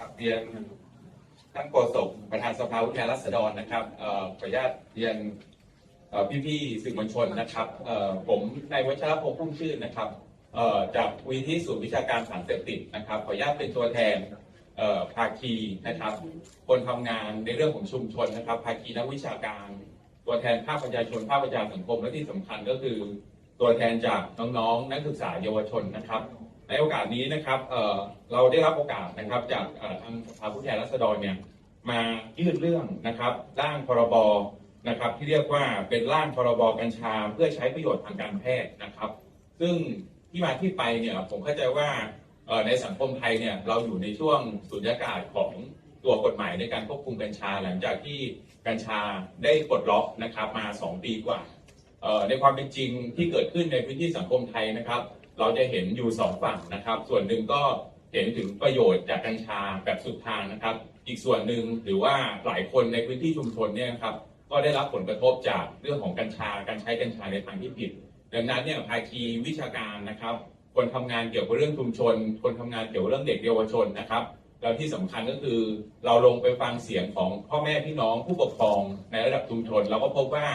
กับเรียนท่านโฆษกประธานสภาผู้แทนราษฎรนะครับขออนุญาตเรียนเอ่พี่ๆสื่อมวลชนนะครับผมนายวัชรพงษ์พุ่มชื่นนะครับจากวิทยศูนย์วิชาการสารเสพติดนะครับขออนุญาตเป็นตัวแทนภาคีนะครับ คนทำงานในเรื่องของชุมชนนะครับ ภาคีนักวิชาการ ตัวแทนภาคประชาชนภาคประชาสังคมและที่สำคัญก็คือ ตัวแทนจากน้องๆนักศึกษาเยาวชนนะครับ ในโอกาสนี้นะครับเเราได้รับโอกาสนะครับจากทางสภาผู้แทนราษฎรเนี่ยมายื่นเรื่องนะครับร่างพรบนะครับที่เรียกว่าเป็นร่างพรบกัญชาเพื่อใช้ประโยชน์ทางการแพทย์นะครับ ซึ่งที่มาที่ไปเนี่ยผมเข้าใจว่าในสังคมไทยเนี่ยเราอยู่ในช่วงสุญญากาศของตัวกฎหมายในการควบคุมกัญชา หลังจากที่กัญชาได้ปลดล็อกนะครับมา 2 ปีกว่าในความเป็นจริงที่เกิดขึ้นในพื้นที่สังคมไทยนะครับ เราจะเห็นอยู่สองฝั่งนะครับ ส่วนหนึ่งก็เห็นถึงประโยชน์จากกัญชาแบบสุดทางนะครับ อีกส่วนหนึ่งหรือว่าหลายคนในพื้นที่ชุมชนเนี่ยครับก็ได้รับผลกระทบจากเรื่องของกัญชาการใช้กัญชาในทางที่ผิด ดังนั้นเนี่ยภาคีวิชาการนะครับ คนทำงานเกี่ยวกับเรื่องชุมชน คนทำงานเกี่ยวกับเรื่องเด็กเยาวชนนะครับแล้วที่สำคัญก็คือเราลงไปฟังเสียงของพ่อแม่พี่น้องผู้ปกครองในระดับชุมชน เราก็พบว่า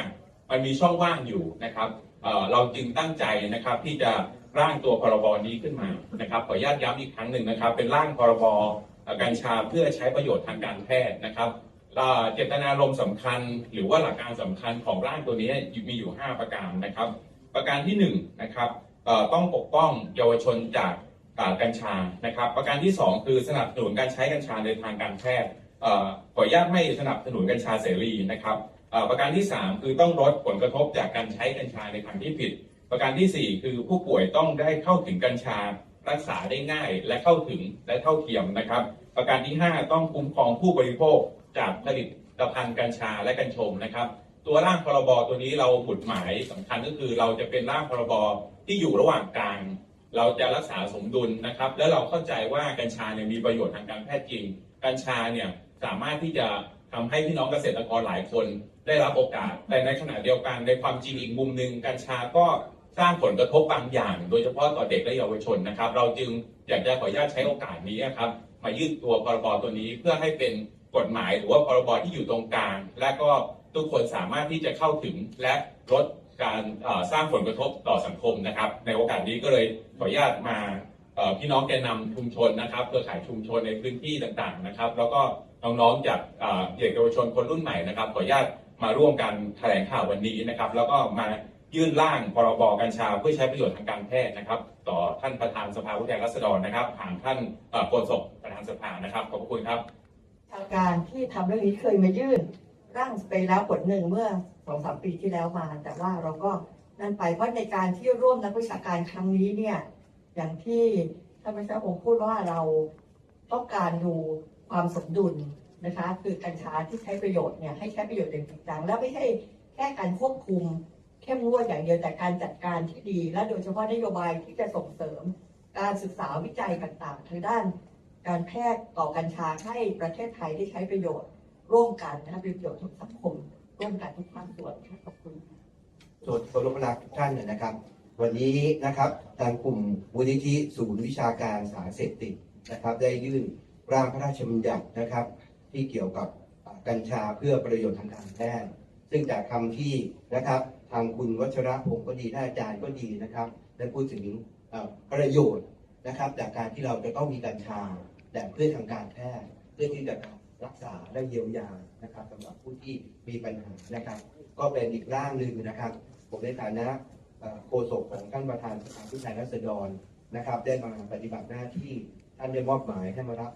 มันมีช่องว่างอยู่นะครับเเราจึงตั้งใจนะครับที่จะ ร่างตัวพรบนี้ขึ้นมานะครับขออนุญาตย้ำอีกครั้งหนึ่งนะครับ เป็นร่างพรบกัญชาเพื่อใช้ประโยชน์ทางการแพทย์นะครับเจตนารมณ์สำคัญ หรือว่าหลักการสำคัญของร่างตัวนี้มีอยู่ 5 ประการนะครับ ประการที่1นะครับต้องปกป้องเยาวชนจากกัญชานะครับ ประการที่ 2 คือสนับสนุนการใช้กัญชาในทางการแพทย์ขออนุญาตไม่สนับสนุนกัญชาเสรีนะครับประการที่ 3 คือต้องลดผลกระทบจากการใช้กัญชาในทางที่ผิด ประการทีสี่ 4 คือผู้ป่วยต้องได้เข้าถึงกัญชารักษาได้ง่ายและเข้าถึงและเท่าเทียมนะครับ ประการที่ 5 ต้องคุ้มครองผู้บริโภคจากผลิตภัณฑ์กัญชาและกัญชงนะครับ ตัวร่างพรบตัวนี้เราหมุดหมายสำคัญก็คือเราจะเป็นร่างพรบที่อยู่ระหว่างกลาง เราจะรักษาสมดุลนะครับ และเราเข้าใจว่ากัญชาเนี่ยมีประโยชน์ทางการแพทย์จริง กัญชาเนี่ยสามารถที่จะทำให้พี่น้องเกษตรกรหลายคนได้รับโอกาส แต่ในขณะเดียวกันในความจริงอีกมุมหนึ่งกัญชาก็ สร้างผลกระทบบางอย่าง โดยเฉพาะต่อเด็กและเยาวชนนะครับ เราจึงอยากจะขออนุญาตใช้โอกาสนี้นะครับ มายื่นตัวพรบตัวนี้เพื่อให้เป็นกฎหมายหรือว่าพรบที่อยู่ตรงกลาง และก็ทุกคนสามารถที่จะเข้าถึงและลดการสร้างผลกระทบต่อสังคมนะครับ ในโอกาสนี้ก็เลยขออนุญาตมาพี่น้องแกนนำชุมชนนะครับเครือข่ายชุมชนในพื้นที่ต่างๆนะครับ แล้วก็น้องๆจากเด็กเยาวชนคนรุ่นใหม่นะครับขออนุญาตมาร่วมกันแถลงข่าววันนี้นะครับ แล้วก็มา ยื่นร่างพรบกัญชาเพื่อใช้ประโยชน์ทางการแพทย์นะครับ ต่อท่านประธานสภาผู้แทนราษฎรนะครับผ่านท่านโฆษกประธานสภานะครับขอบพระคุณครับ ทางการที่ทำเรื่องนี้เคยมายื่นร่างไปแล้วผลหนึ่งเมื่อสองสามปีที่แล้วมา แต่ว่าเราก็นั่นไปเพราะในการที่ร่วมนักวิชาการครั้งนี้เนี่ยอย่างที่ท่านประชาผมพูดว่าเราต้องการดูความสมดุลนะคะ คือกัญชาที่ใช้ประโยชน์เนี่ยให้ใช้ประโยชน์อย่างจริงจังแล้วไม่ใช่แค่การควบคุม เข้มงวดอย่างเดียวแต่การจัดการที่ดี และโดยเฉพาะนโยบายที่จะส่งเสริม การศึกษาวิจัยต่างๆทางด้าน การแพทย์ต่อกัญชาให้ประเทศไทยได้ใช้ประโยชน์ ร่วมกันนะครับประโยชน์ทุกสังคม ร่วมกันทุกภาคส่วนขอบคุณส่วนเคารพรักทุกท่านเนี่ยนะครับ วันนี้นะครับทางกลุ่มมูลนิธิศูนย์วิชาการสารเสพติดนะครับ ได้ยื่นร่างพระราชบัญญัตินะครับ ที่เกี่ยวกับกัญชาเพื่อประโยชน์ทางการแพทย์ซึ่งจากคำที่นะครับ ทางคุณวัชระผมก็ดีท่านอาจารย์ก็ดีนะครับได้พูดถึงประโยชน์นะครับ จากการที่เราจะต้องมีกัญชาแต่เพื่อทางการแพทย์เพื่อที่จะรักษาและเยียวยานะครับสำหรับผู้ที่มีปัญหานะครับ ก็เป็นอีกร่างหนึ่งนะครับ ผมในฐานะโฆษกของท่านประธานสภาผู้แทนราษฎรนะครับ ได้มาปฏิบัติหน้าที่ท่านได้มอบหมายให้มารับ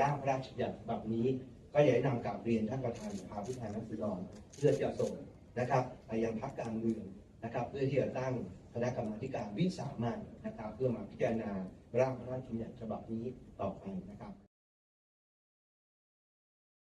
ร่างพระราชบัญญัติฉบับนี้ ก็อยากนำกราบเรียนท่านประธานสภาผู้แทนราษฎรเพื่อจะส่ง นะครับไปยังพรรคการเมืองนะครับ เพื่อที่จะตั้งคณะกรรมาการวิสามันนะครับ เพื่อมาพิจารณาร่างพระราชบัญญัติฉบับนี้ต่อไปนะครับ